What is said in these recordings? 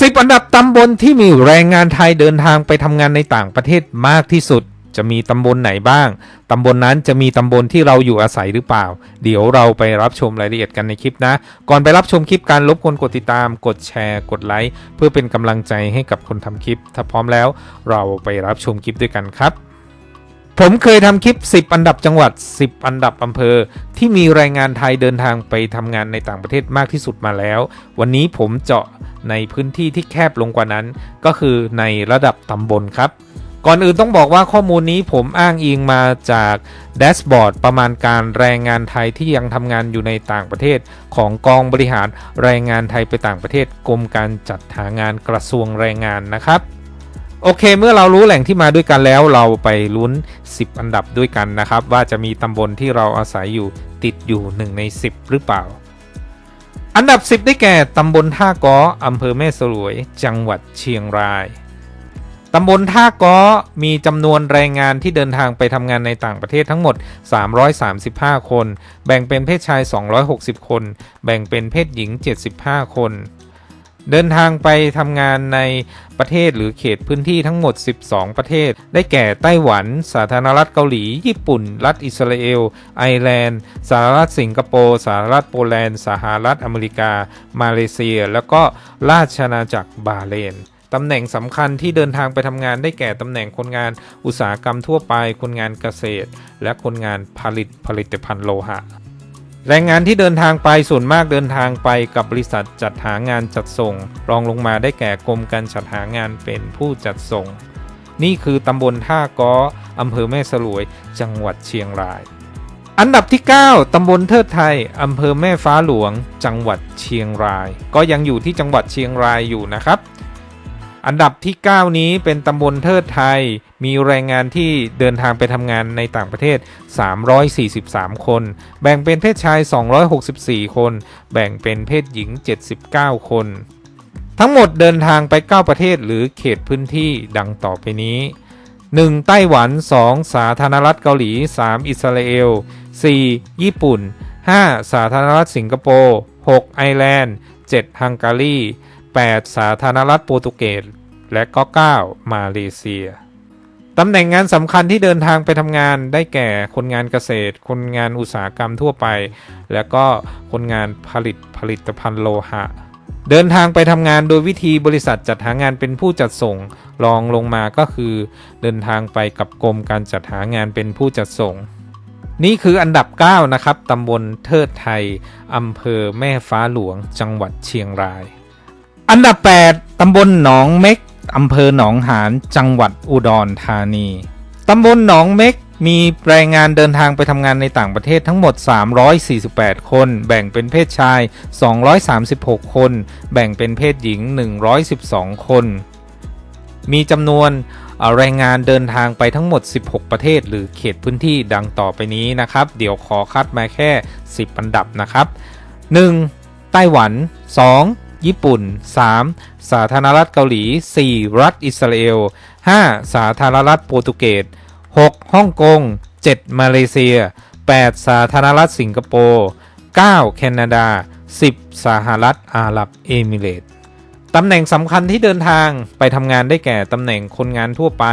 สิบอันดับตำบลที่มีแรงงานไทยเดินทางไปทำงานในต่างประเทศมากที่สุด จะมีตำบลไหนบ้าง ตำบลนั้นจะมีตำบลที่เราอยู่อาศัยหรือเปล่า เดี๋ยวเราไปรับชมรายละเอียดกันในคลิปนะ ก่อนไปรับชมคลิปการรบกวนกดติดตาม กดแชร์ กดไลค์ เพื่อเป็นกำลังใจให้กับคนทำคลิป ถ้าพร้อมแล้วเราไปรับชมคลิปด้วยกันครับ ผมเคยทำคลิป 10 อันดับจังหวัด 10 อันดับอำเภอ ที่มีแรงงานไทยเดินทางไปทำงานในต่างประเทศมากที่สุดมาแล้ว วันนี้ผมเจาะในพื้นที่ที่แคบลงกว่านั้น ก็คือในระดับตำบลครับ ก่อนอื่นต้องบอกว่าข้อมูลนี้ผมอ้างอิงมาจากแดชบอร์ดประมาณการแรงงานไทยที่ยังทำงานอยู่ในต่างประเทศ ของกองบริหารแรงงานไทยไปต่างประเทศกรมการจัดหางานกระทรวงแรงงานนะครับ โอเค เมื่อเรารู้แหล่งที่มาด้วยกันแล้ว เราไปลุ้น 10 อันดับด้วยกันนะครับ ว่าจะมีตำบลที่เราอาศัยอยู่ติดอยู่ 1 ใน 10 หรือเปล่า อันดับ 10 ได้แก่ตำบลท่าก้ออำเภอแม่สลวย จังหวัดเชียงรายตำบลท่าก้อมีจำนวนแรงงานที่เดินทางไปทำงานในต่างประเทศทั้งหมด 335 คน แบ่งเป็นเพศชาย 260 คน แบ่งเป็นเพศหญิง 75 คน เดินทางไปทำงานในประเทศหรือเขตพื้นที่ทั้งหมด 12 ประเทศ ได้แก่ไต้หวัน สาธารณรัฐเกาหลี ญี่ปุ่น รัฐอิสราเอล ไอร์แลนด์ สหรัฐสิงคโปร์สหรัฐโปแลนด์ สหรัฐอเมริกา มาเลเซีย แล้วก็ราชอาณาจักรบาห์เรนตำแหน่งสำคัญที่เดินทางไปทำงานได้แก่ตำแหน่งคนงานอุตสาหกรรมทั่วไป คนงานเกษตร และคนงานผลิตผลิตภัณฑ์โลหะ แรงงานที่เดินทางไปส่วนมากเดินทางไปกับบริษัทจัดหางานจัดส่ง รองลงมาได้แก่กรมการจัดหางานเป็นผู้จัดส่ง นี่คือตำบลท่าก้ออำเภอแม่สลวย จังหวัดเชียงราย อันดับที่ 9ตำบลเทิดไทยอำเภอแม่ฟ้าหลวง จังหวัดเชียงราย ก็ยังอยู่ที่จังหวัดเชียงรายอยู่นะครับ อันดับที่ 9 นี้เป็นตำบลเทิดไทย มีแรงงานที่เดินทางไปทำงานในต่างประเทศ 343 คน แบ่งเป็นเพศชาย 264 คน แบ่งเป็นเพศหญิง 79 คน ทั้งหมดเดินทางไป 9 ประเทศหรือเขตพื้นที่ดังต่อไปนี้ 1. ไต้หวัน 2. สาธารณรัฐเกาหลี 3. อิสราเอล 4. ญี่ปุ่น 5. สาธารณรัฐสิงคโปร์ 6. ไอร์แลนด์ 7. ฮังการี 8. สาธารณรัฐโปรตุเกส และก็ 9. มาเลเซียตำแหน่งงานสำคัญที่เดินทางไปทำงานได้แก่คนงานเกษตร คนงานอุตสาหกรรมทั่วไป และก็คนงานผลิตผลิตภัณฑ์โลหะ เดินทางไปทำงานโดยวิธีบริษัทจัดหางานเป็นผู้จัดส่งรองลงมาก็คือ เดินทางไปกับกรมการจัดหางานเป็นผู้จัดส่ง นี่คืออันดับ 9 นะครับตำบลเทิดไทยอำเภอแม่ฟ้าหลวง จังหวัดเชียงราย อันดับ 8ตำบลหนองเม็ก อำเภอหนองหานจังหวัดอุดรธานีตำบลหนองเม็กมีแรงงานเดินทางไปทำงานในต่างประเทศทั้งหมด 348 คน แบ่งเป็นเพศชาย 236 คน แบ่งเป็นเพศหญิง 112 คน มีจำนวนแรงงานเดินทางไปทั้งหมด 16 ประเทศ หรือเขตพื้นที่ดังต่อไปนี้นะครับ เดี๋ยวขอคัดมาแค่ 10 อันดับนะครับ 1. ไต้หวัน 2. ญี่ปุ่น 3. สาธารณรัฐเกาหลี 4. รัฐอิสราเอล 5. สาธารณรัฐโปรตุเกส 6. ฮ่องกง 7. มาเลเซีย 8. สาธารณรัฐสิงคโปร์ 9. แคนาดา 10. สหรัฐอาหรับเอมิเรตส์ตำแหน่งสำคัญที่เดินทางไปทำงานได้แก่ตำแหน่งคนงานทั่วไป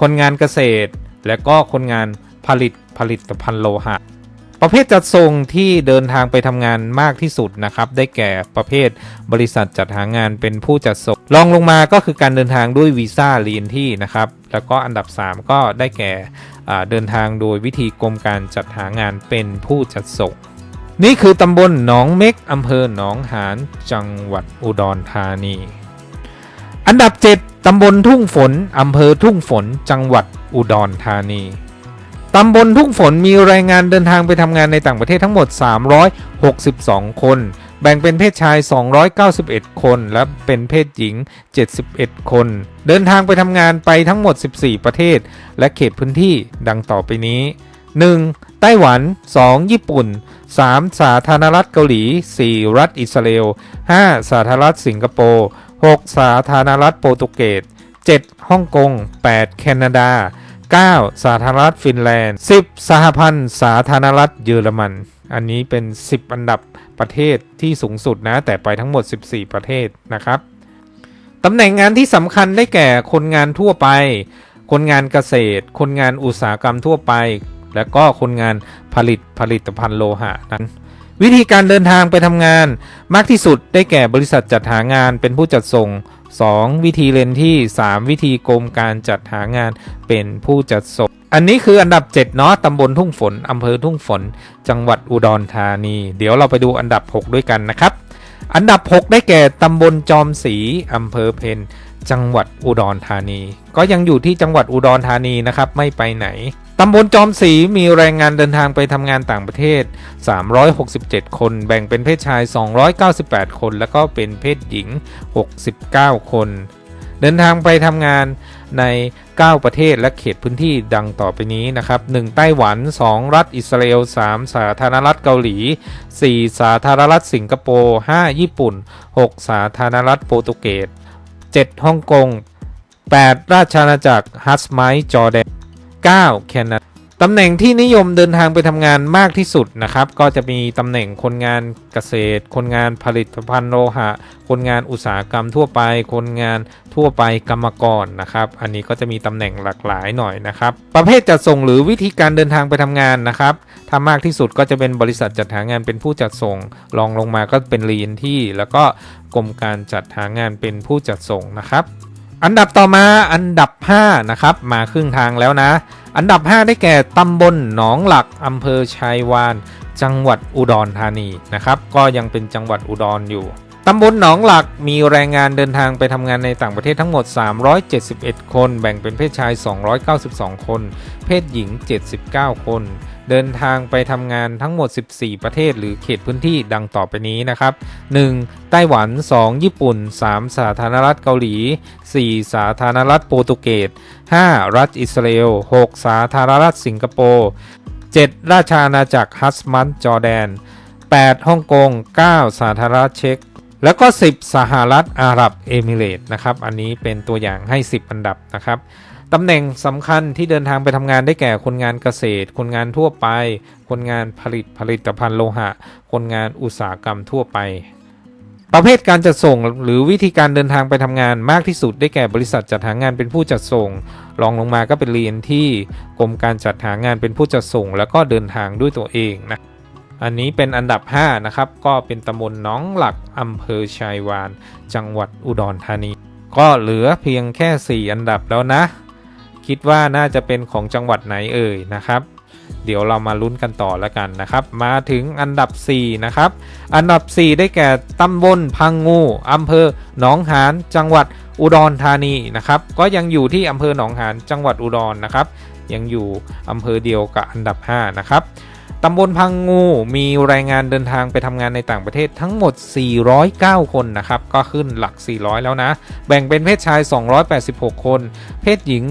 คนงานเกษตร และก็คนงานผลิตผลิตภัณฑ์โลหะ ประเภทจัดส่งที่เดินทางไปทำงานมากที่สุดนะครับ ได้แก่ประเภทบริษัทจัดหางานเป็นผู้จัดส่งรองลงมาก็คือการเดินทางด้วยวีซ่าเรียนที่นะครับ แล้วก็อันดับ 3 ก็ได้แก่เดินทางโดยวิธีกรมการจัดหางานเป็นผู้จัดส่ง นี่คือตำบลหนองเม็กอำเภอหนองหานจังหวัดอุดรธานี อันดับ 7ตำบลทุ่งฝนอำเภอทุ่งฝน จังหวัดอุดรธานี ตำบลทุ่งฝนมีแรงงานเดินทางไปทำงานในต่างประเทศทั้งหมด 362 คน แบ่งเป็นเพศชาย 291 คน และเป็นเพศหญิง 71 คน เดินทางไปทำงานไปทั้งหมด 14 ประเทศ และเขตพื้นที่ดังต่อไปนี้ 1. ไต้หวัน 2. ญี่ปุ่น 3. สาธารณรัฐเกาหลี 4. รัฐอิสราเอล 5. สาธารณรัฐสิงคโปร์ 6. สาธารณรัฐโปรตุเกส 7. ฮ่องกง 8. แคนาดา 9. สาธารณรัฐฟินแลนด์ 10. สหพันธ์สาธารณรัฐเยอรมัน อันนี้เป็น 10 อันดับประเทศที่สูงสุดนะ แต่ไปทั้งหมด 14 ประเทศนะครับตำแหน่งงานที่สำคัญได้แก่คนงานทั่วไป คนงานเกษตร คนงานอุตสาหกรรมทั่วไป และก็คนงานผลิตผลิตภัณฑ์โลหะนั้นวิธีการเดินทางไปทำงานมากที่สุดได้แก่บริษัทจัดหางานเป็นผู้จัดส่ง 2. วิธีเรนที่ 3 วิธีกรมการจัดหางานเป็นผู้จัดส่งอันนี้คืออันดับ 7 เนาะตำบลทุ่งฝนอำเภอทุ่งฝน จังหวัดอุดรธานี เดี๋ยวเราไปดูอันดับ 6 ด้วยกันนะครับ อันดับ 6 ได้แก่ตำบลจอมศรีอำเภอเพนจังหวัดอุดรธานี ก็ยังอยู่ที่จังหวัดอุดรธานีนะครับ ไม่ไปไหน ตำบลจอมศรีมีแรงงานเดินทางไปทำงานต่างประเทศ 367 คน แบ่งเป็นเพศชาย 298 คน แล้วก็เป็นเพศหญิง 69 คน เดินทางไปทำงานใน 9 ประเทศและเขตพื้นที่ดังต่อไปนี้นะครับ 1. ไต้หวัน 2. รัฐอิสราเอล 3. สาธารณรัฐเกาหลี 4. สาธารณรัฐสิงคโปร์ 5. ญี่ปุ่น 6. สาธารณรัฐโปรตุเกส 7. ฮ่องกง 8. ราชอาณาจักรฮัสไมจอร์แดน 9. แคนาดาตำแหน่งที่นิยมเดินทางไปทำงานมากที่สุดนะครับ ก็จะมีตำแหน่งคนงานเกษตร คนงานผลิตภัณฑ์โลหะ คนงานอุตสาหกรรมทั่วไป คนงานทั่วไปกรรมกรนะครับ อันนี้ก็จะมีตำแหน่งหลากหลายหน่อยนะครับ ประเภทจัดส่งหรือวิธีการเดินทางไปทำงานนะครับถ้ามากที่สุดก็จะเป็นบริษัทจัดหางานเป็นผู้จัดส่งรองลงมาก็เป็นรีนที่ แล้วก็กรมการจัดหางานเป็นผู้จัดส่งนะครับ อันดับต่อมาอันดับ 5 นะครับ มาครึ่งทางแล้วนะ อันดับ 5 ได้แก่ตำบลหนองหลักอำเภอชัยวาน จังหวัดอุดรธานีนะครับ ก็ยังเป็นจังหวัดอุดรอยู่ ตำบลหนองหลักมีแรงงานเดินทางไปทำงานในต่างประเทศทั้งหมด 371 คน แบ่งเป็นเพศชาย 292 คน เพศหญิง 79 คน เดินทางไปทำงานทั้งหมด 14 ประเทศหรือเขตพื้นที่ดังต่อไปนี้นะครับ 1. ไต้หวัน 2. ญี่ปุ่น 3. สาธารณรัฐเกาหลี 4. สาธารณรัฐโปรตุเกส 5. รัฐอิสราเอล 6. สาธารณรัฐสิงคโปร์ 7. ราชอาณาจักรฮัสมันจอร์แดน 8. ฮ่องกง 9. สาธารณรัฐเช็ก แล้วก็ 10 สหรัฐอาหรับเอมิเรต์นะครับ อันนี้เป็นตัวอย่างให้ 10 อันดับนะครับตำแหน่งสำคัญที่เดินทางไปทำงานได้แก่คนงานเกษตร คนงานทั่วไป คนงานผลิตผลิตภัณฑ์โลหะ คนงานอุตสาหกรรมทั่วไป ประเภทการจัดส่งหรือวิธีการเดินทางไปทำงานมากที่สุดได้แก่บริษัทจัดหางานเป็นผู้จัดส่งรองลงมาก็เป็นเรียนที่กรมการจัดหางานเป็นผู้จัดส่ง แล้วก็เดินทางด้วยตัวเองนะ อันนี้เป็นอันดับ 5 นะครับ ก็เป็นตำบลน้องหลักอำเภอชัยวาน จังหวัดอุดรธานี ก็เหลือเพียงแค่ 4 อันดับแล้วนะ คิดว่าน่าจะเป็นของจังหวัดไหนเอ่ยนะครับ เดี๋ยวเรามาลุ้นกันต่อแล้วกันนะครับ มาถึงอันดับ 4 นะครับ อันดับ 4 ได้แก่ตำบลพังงูอำเภอหนองหานจังหวัดอุดรธานีนะครับ ก็ยังอยู่ที่อำเภอหนองหานจังหวัดอุดรนะครับ ยังอยู่อำเภอเดียวกับอันดับ 5 นะครับ ตำบลพังงูมีแรงงานเดินทางไปทำงานในต่างประเทศทั้งหมด 409 คนนะครับ ก็ขึ้นหลัก 400 แล้วนะ แบ่งเป็นเพศชาย 286 คน เพศหญิง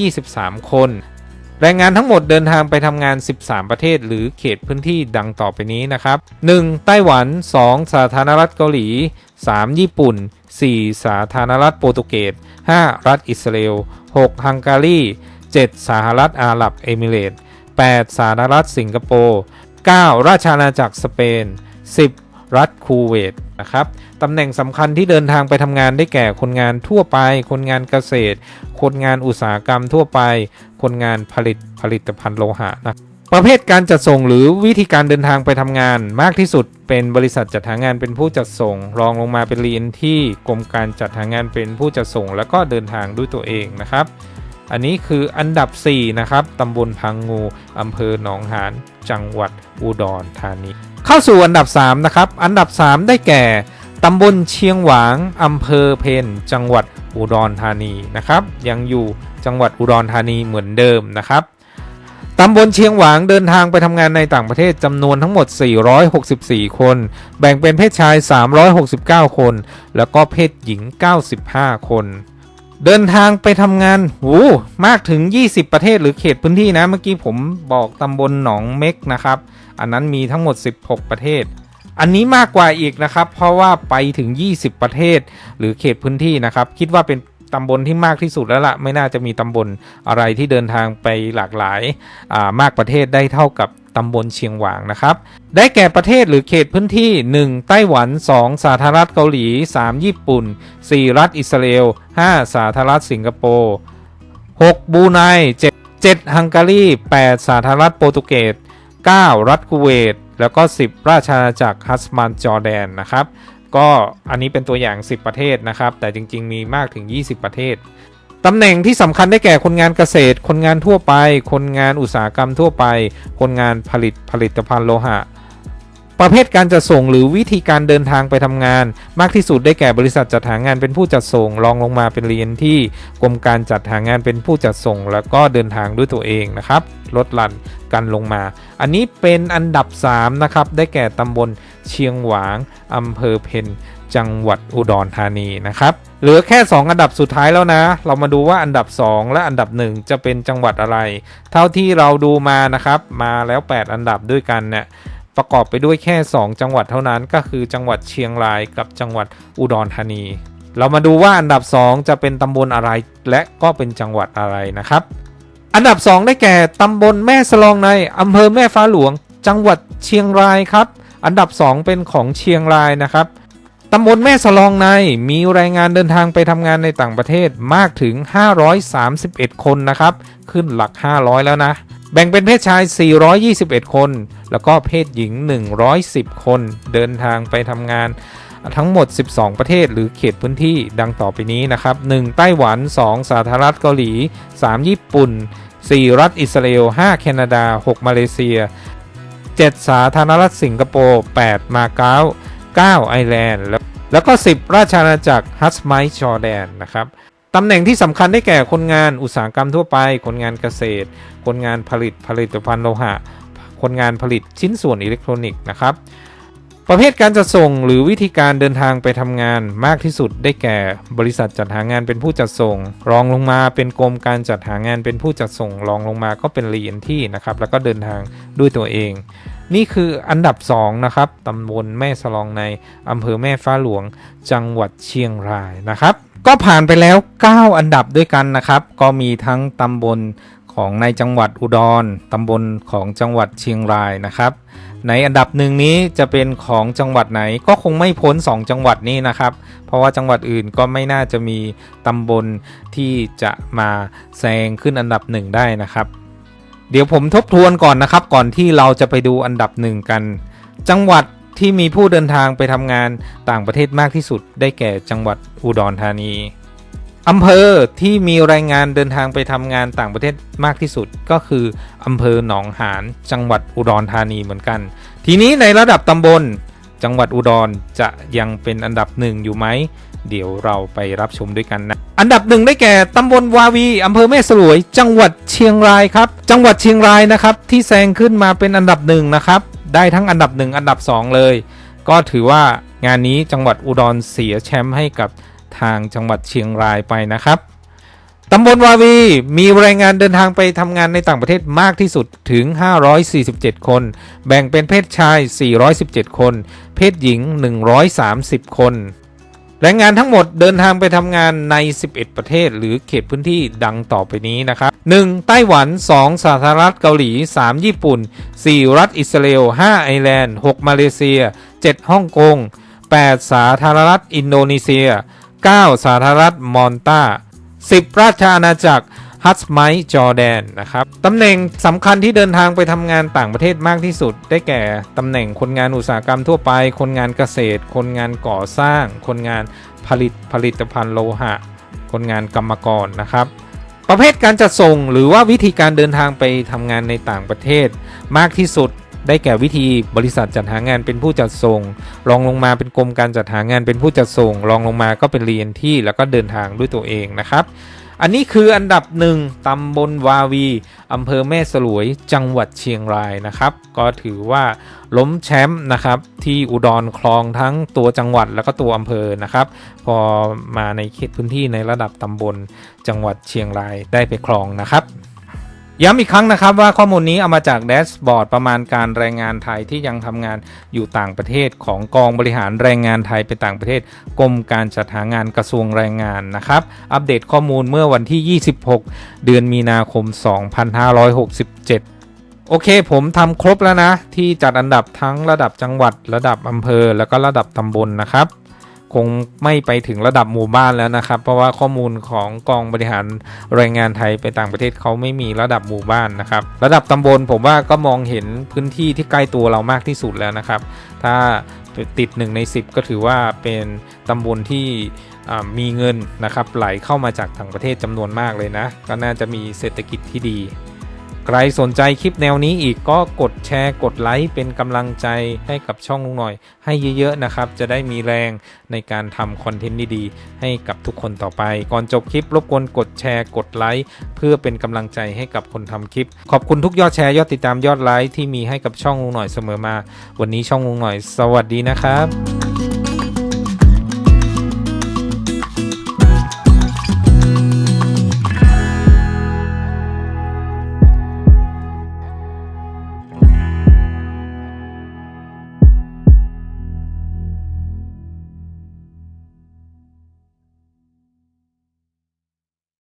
123 คน แรงงานทั้งหมดเดินทางไปทำงาน 13 ประเทศ หรือเขตพื้นที่ดังต่อไปนี้นะครับ 1. ไต้หวัน 2. สาธารณรัฐเกาหลี 3. ญี่ปุ่น 4. สาธารณรัฐโปรตุเกส 5. รัฐอิสราเอล 6. ฮังการี 7. สหรัฐอาหรับเอมิเรตส์ 8. สาธารณรัฐสิงคโปร์ 9. ราชอาณาจักรสเปน 10. รัฐคูเวตนะครับตำแหน่งสำคัญที่เดินทางไปทำงานได้แก่คนงานทั่วไป คนงานเกษตร คนงานอุตสาหกรรมทั่วไป คนงานผลิตผลิตภัณฑ์โลหะนะประเภทการจัดส่งหรือวิธีการเดินทางไปทำงานมากที่สุด เป็นบริษัทจัดหางานเป็นผู้จัดส่ง รองลงมาเป็นรีนที่กรมการจัดหางานเป็นผู้จัดส่ง แล้วก็เดินทางด้วยตัวเองนะครับ อันนี้คืออันดับ 4 นะครับตำบลพังงูอำเภอหนองหานจังหวัดอุดรธานี เข้าสู่อันดับ 3 นะครับ อันดับ 3 ได้แก่ตำบลเชียงหวางอำเภอเพนจังหวัดอุดรธานีนะครับยังอยู่จังหวัดอุดรธานีเหมือนเดิมนะครับตำบลเชียงหวางเดินทางไปทำงานในต่างประเทศจำนวนทั้งหมด 464 คน แบ่งเป็นเพศชาย 369 คน แล้วก็เพศหญิง 95 คน เดินทางไปทำงานโอ้มากถึง 20 ประเทศหรือเขตพื้นที่นะ เมื่อกี้ผมบอกตำบลหนองเม็กนะครับ อันนั้นมีทั้งหมด 16 ประเทศ อันนี้มากกว่าอีกนะครับ เพราะว่าไปถึง 20 ประเทศหรือเขตพื้นที่นะครับ คิดว่าเป็น ตำบลที่มากที่สุดแล้วละ่ะ ไม่น่าจะมีตำบลอะไรที่เดินทางไปหลากหลายามากประเทศได้เท่ากับตำบลเชียงหวางนะครับ ได้แก่ประเทศหรือเขตพื้นที่ 1. ไต้หวัน 2. สาธารณรัฐเกาหลี 3. ญี่ปุ่น 4. รัฐอิสราเอล 5. สาธารณรัฐสิงคโปร์ 6. บูไน 7. 7ฮังการี 8. สาธารณรัฐโปรตุเกส 9. รัฐคูเวต แล้วก็ 10 ราชอาณาจักรฮัสมันจอร์แดนนะครับ ก็อันนี้เป็นตัวอย่าง 10 ประเทศนะครับ แต่จริง ๆ มีมากถึง 20 ประเทศตำแหน่งที่สำคัญได้แก่คนงานเกษตร คนงานทั่วไป คนงานอุตสาหกรรมทั่วไป คนงานผลิตผลิตภัณฑ์โลหะ ประเภทการจัดส่งหรือวิธีการเดินทางไปทำงาน มากที่สุดได้แก่บริษัทจัดหางานเป็นผู้จัดส่งรองลงมาเป็นเรียนที่กรมการจัดหางานเป็นผู้จัดส่ง แล้วก็เดินทางด้วยตัวเองนะครับลดหลั่นกันลงมา อันนี้เป็นอันดับ 3 นะครับ ได้แก่ตำบลเชียงหวางอำเภอเพนจังหวัดอุดรธานีนะครับเหลือแค่ 2 อันดับสุดท้ายแล้วนะ เรามาดูว่าอันดับ 2 และอันดับ 1 จะเป็นจังหวัดอะไร เท่าที่เราดูมานะครับ มาแล้ว 8 อันดับด้วยกันเนี่ย ประกอบไปด้วยแค่ 2 จังหวัดเท่านั้นก็คือจังหวัดเชียงรายกับจังหวัดอุดรธานี เรามาดูว่าอันดับ 2 จะเป็นตำบลอะไรและก็เป็นจังหวัดอะไรนะครับ อันดับ 2 ได้แก่ตำบลแม่สลองในอำเภอแม่ฟ้าหลวง จังหวัดเชียงรายครับ อันดับ 2 เป็นของเชียงรายนะครับตำบลแม่สลองในมีแรงงานเดินทางไปทำงานในต่างประเทศมากถึง 531 คนนะครับ ขึ้นหลัก 500 แล้วนะ แบ่งเป็นเพศชาย 421 คน แล้วก็เพศหญิง 110 คน เดินทางไปทำงานทั้งหมด 12 ประเทศ หรือเขตพื้นที่ดังต่อไปนี้นะครับ 1. ไต้หวัน 2. สาธารณรัฐเกาหลี 3. ญี่ปุ่น 4. รัฐอิสราเอล 5. แคนาดา 6. มาเลเซีย 7. สาธารณรัฐสิงคโปร์ 8. มาเก๊า 9. ไอร์แลนด์ แล้วแล้วก็ 10 ราชอาณาจักรฮัสไมจอร์แดนนะครับ ตำแหน่งที่สำคัญได้แก่คนงานอุตสาหกรรมทั่วไป คนงานเกษตร คนงานผลิตผลิตภัณฑ์โลหะ คนงานผลิตชิ้นส่วนอิเล็กทรอนิกส์นะครับ ประเภทการจัดส่งหรือวิธีการเดินทางไปทำงานมากที่สุดได้แก่ บริษัทจัดหางานเป็นผู้จัดส่ง รองลงมาเป็นกรมการจัดหางานเป็นผู้จัดส่ง รองลงมาก็เป็นรีเอนที่นะครับ แล้วก็เดินทางด้วยตัวเอง นี่คืออันดับ 2 นะครับตำบลแม่สลองในอำเภอแม่ฟ้าหลวง จังหวัดเชียงรายนะครับ ก็ผ่านไปแล้ว 9 อันดับด้วยกันนะครับ ก็มีทั้งตำบลของในจังหวัดอุดร ตำบลของจังหวัดเชียงรายนะครับ ในอันดับหนึ่งนี้จะเป็นของจังหวัดไหนก็คงไม่พ้น 2 จังหวัดนี้นะครับ เพราะว่าจังหวัดอื่นก็ไม่น่าจะมีตำบลที่จะมาแซงขึ้นอันดับหนึ่งได้นะครับ เดี๋ยวผมทบทวนก่อนนะครับ ก่อนที่เราจะไปดูอันดับหนึ่งกัน จังหวัด ที่มีผู้เดินทางไปทำงานต่างประเทศมากที่สุด ได้แก่จังหวัดอุดรธานีอำเภอที่มีรายงานเดินทางไปทำงานต่างประเทศมากที่สุดก็คืออำเภอหนองหานจังหวัดอุดรธานีเหมือนกัน ทีนี้ในระดับตำบล จังหวัดอุดรจะยังเป็นอันดับหนึ่งอยู่ไหม เดี๋ยวเราไปรับชมด้วยกันนะ อันดับหนึ่งได้แก่ตำบลวาวีอำเภอแม่สลวย จังหวัดเชียงรายครับ จังหวัดเชียงรายนะครับที่แซงขึ้นมาเป็นอันดับหนึ่งนะครับ ได้ทั้งอันดับหนึ่งอันดับสองเลย ก็ถือว่างานนี้จังหวัดอุดรเสียแชมป์ให้กับทางจังหวัดเชียงรายไปนะครับตำบลวาวีมีแรงงานเดินทางไปทำงานในต่างประเทศมากที่สุดถึง 547 คน แบ่งเป็นเพศชาย 417 คน เพศหญิง 130 คน แรงงานทั้งหมดเดินทางไปทำงานใน 11 ประเทศ หรือเขตพื้นที่ดังต่อไปนี้นะครับ 1. ไต้หวัน 2. สาธารณรัฐเกาหลี 3. ญี่ปุ่น 4. รัฐอิสราเอล 5. ไอร์แลนด์ 6. มาเลเซีย 7. ฮ่องกง 8. สาธารณรัฐอินโดนีเซีย 9. สาธารณรัฐมอนตา 10 ราชอาณาจักร ฮัตไมจอร์แดนนะครับตำแหน่งสำคัญที่เดินทางไปทำงานต่างประเทศมากที่สุด ได้แก่ตำแหน่งคนงานอุตสาหกรรมทั่วไป คนงานเกษตร คนงานก่อสร้าง คนงานผลิตผลิตภัณฑ์โลหะ คนงานกรรมกรนะครับ ประเภทการจัดส่งหรือว่าวิธีการเดินทางไปทำงานในต่างประเทศ มากที่สุดได้แก่วิธีบริษัทจัดหางานเป็นผู้จัดส่งรองลงมาเป็นกรมการจัดหางานเป็นผู้จัดส่งรองลงมาก็เป็นเรียนที่แล้วก็เดินทางด้วยตัวเองนะครับ อันนี้คืออันดับหนึ่งตำบลวาวีอำเภอแม่สลวยจังหวัดเชียงรายนะครับ ก็ถือว่าล้มแชมป์นะครับ ที่อุดรคลองทั้งตัวจังหวัดแล้วก็ตัวอำเภอนะครับ พอมาในเขตพื้นที่ในระดับตำบลจังหวัดเชียงรายได้ไปครองนะครับ ย้ำอีกครั้งนะครับว่าข้อมูลนี้เอามาจากแดชบอร์ดประมาณการแรงงานไทยที่ยังทำงานอยู่ต่างประเทศของกองบริหารแรงงานไทยไปต่างประเทศกรมการจัดหางานกระทรวงแรงงานนะครับอัปเดตข้อมูลเมื่อวันที่ 26 เดือนมีนาคม 2567โอเค ผมทำครบแล้วนะ ที่จัดอันดับทั้งระดับจังหวัด ระดับอำเภอ แล้วก็ระดับตำบลนะครับ คงไม่ไปถึงระดับหมู่บ้านแล้วนะครับ เพราะว่าข้อมูลของกองบริหารแรงงานไทยไปต่างประเทศเขาไม่มีระดับหมู่บ้านนะครับ ระดับตำบลผมว่าก็มองเห็นพื้นที่ที่ใกล้ตัวเรามากที่สุดแล้วนะครับ ถ้าติด 1 ใน 10 ก็ถือว่าเป็นตำบลที่มีเงินนะครับไหลเข้ามาจากต่างประเทศจำนวนมากเลยนะ ก็น่าจะมีเศรษฐกิจที่ดี ใครสนใจคลิปแนวนี้อีกก็กดแชร์กดไลค์เป็นกำลังใจให้กับช่องลุงหน่อย ให้เยอะๆนะครับ จะได้มีแรงในการทำคอนเทนต์ดีๆให้กับทุกคนต่อไป ก่อนจบคลิปรบกวนกดแชร์กดไลค์เพื่อเป็นกำลังใจให้กับคนทำคลิป ขอบคุณทุกยอดแชร์ยอดติดตามยอดไลค์ที่มีให้กับช่องลุงหน่อยเสมอมา วันนี้ช่องลุงหน่อย สวัสดีนะครับ